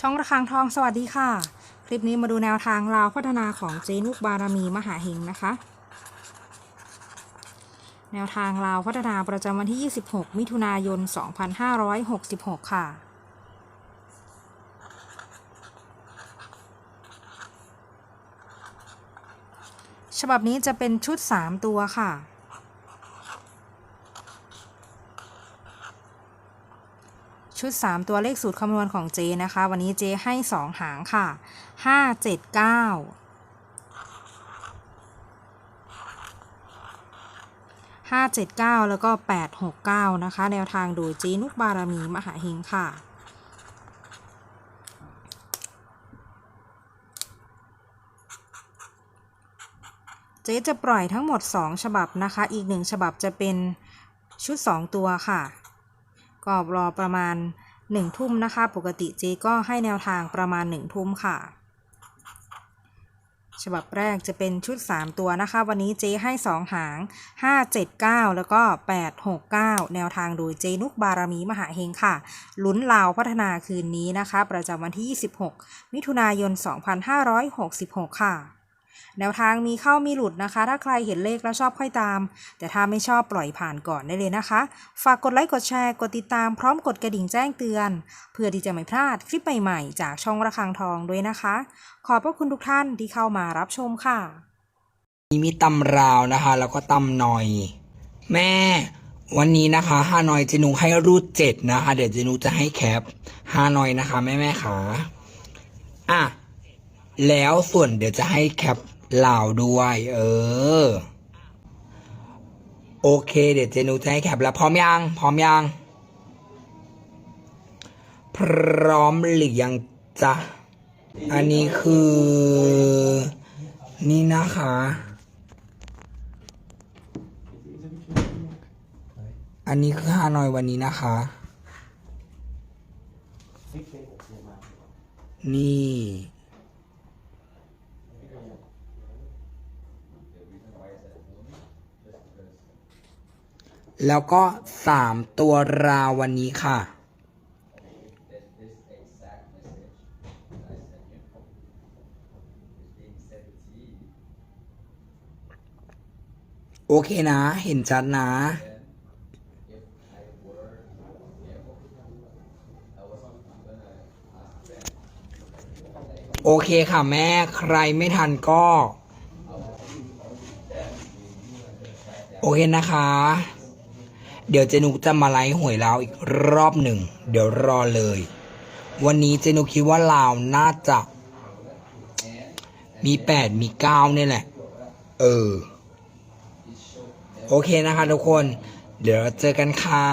ช่องระฆังทองสวัสดีค่ะ คลิปนี้มาดูแนวทางราวพัฒนาของเจนุกบารมีมหาเฮงนะคะ แนวทางราวพัฒนาประจำวันที่ 26 มิถุนายน 2566 ค่ะฉบับนี้จะเป็นชุด 3 ตัวค่ะ ชุด 3 ตัวเลขสูตรคำนวณของเจนะคะ วันนี้เจให้ 2 หางค่ะ 5 7 9 5 7 9 แล้วก็ 8 6 9 นะคะ แนวทางโดยเจนุกบารมีมหาเฮงค่ะเจ๊จะปล่อยทั้งหมด 2 ฉบับนะคะ อีก 1 ฉบับจะเป็นชุด 2 ตัวค่ะ ก็รอประมาณ 1 ทุ่มนะคะ ปกติเจก็ให้แนวทางประมาณ 1 ทุ่มค่ะ ฉบับแรกจะเป็นชุด 3 ตัวนะคะ วันนี้เจให้ 2 หาง 5 7 9 แล้วก็ 8 6 9 แนวทางโดยเจนุกบารมีมหาเฮงค่ะ ลุ้นลาวพัฒนาคืนนี้นะคะ ประจำวันที่ 26 มิถุนายน 2566 ค่ะ แนวทางมีเข้ามีหลุดนะคะ ถ้าใครเห็นเลขแล้วชอบค่อยตาม แต่ถ้าไม่ชอบปล่อยผ่านก่อนได้เลยนะคะ ฝากกดไลค์กดแชร์กดติดตามพร้อมกดกระดิ่งแจ้งเตือน เพื่อที่จะไม่พลาดคลิปใหม่ๆ จากช่องระฆังทองด้วยนะคะ ขอบพระคุณทุกท่านที่เข้ามารับชมค่ะนี่มีตำราวนะคะ แล้วก็ตำหน่อย แม่ วันนี้นะคะฮานอยเจนูให้รูดเจ็ดนะคะ เดี๋ยวเจนูจะให้แคปฮานอยนะคะแม่แม่ขาอะ แล้วส่วนเดี๋ยวจะให้แคปลาวด้วย เออ โอเคเดี๋ยวเจนูจะให้แคปแล้วพร้อมยังพร้อมยังพร้อมหรือยังจ๊ะอันนี้คือ นี่นะคะ อันนี้คือฮานอยวันนี้นะคะ นี่ แล้วก็สามตัวราววันนี้ค่ะ โอเคนะ เห็นชัดนะโอเคค่ะแม่ใครไม่ทันก็ โอเคนะคะ เดี๋ยวเจนุกจะมาไลฟ์หวยลาวอีกรอบหนึ่ง เดี๋ยวรอเลย วันนี้เจนุกคิดว่าลาวน่าจะมีแปดมีเก้าเนี่ยแหละ เออ โอเคนะคะทุกคน เดี๋ยวเจอกันค่ะ